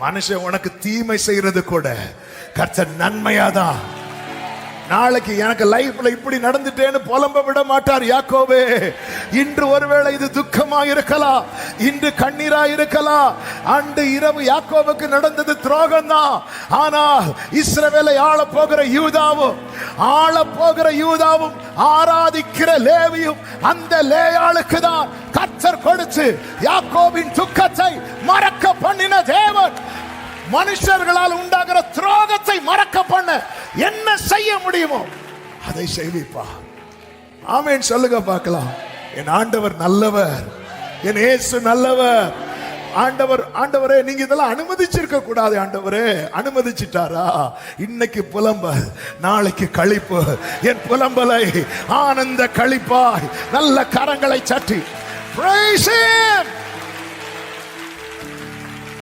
மனுஷன் உனக்கு தீமை செய்யறது கூட. கர்த்தர் நன்மையாதான். நாளைக்கு எனக்கு லைஃப்ல இப்படி நடந்துட்டேன்னு புலம்ப விட மாட்டார் யாக்கோவே. இன்று ஒருவேளை இது துக்கமா இருக்கலாம். இன்று கண்ணீரா இருக்கலாம். அன்று இரவு யாக்கோவுக்கு நடந்தது துரோகம் தான் ஆனால் இஸ்ரவேலை ஆள போகிற யூதாவும் ஆள போகிற யூதாவும் ஆராதிக்கிற லேவியும் அந்த லேயாளுக்கு தான் கச்சர் கொடுத்து யாக்கோவின் துக்கத்தை மனுஷர்களால் உண்டாகிற துரோகத்தை மறக்க பண்ண என்ன செய்ய முடியுமோ அதை செய்விப்பா. ஆமேன் சொல்லுங்க பார்க்கலாம். என் ஆண்டவர் நல்லவர். என் ஏசு நல்லவர். ஆண்டவர் ஆண்டவரே நீங்க இதெல்லாம் அனுமதிச்சிருக்க கூடாது ஆண்டவரே. அனுமதிச்சிட்டாரா? இன்னைக்கு புலம்பல் நாளைக்கு கழிப்பு. என் புலம்பலை ஆனந்த கழிப்பாய். நல்ல கரங்களை சட்டி. Praise!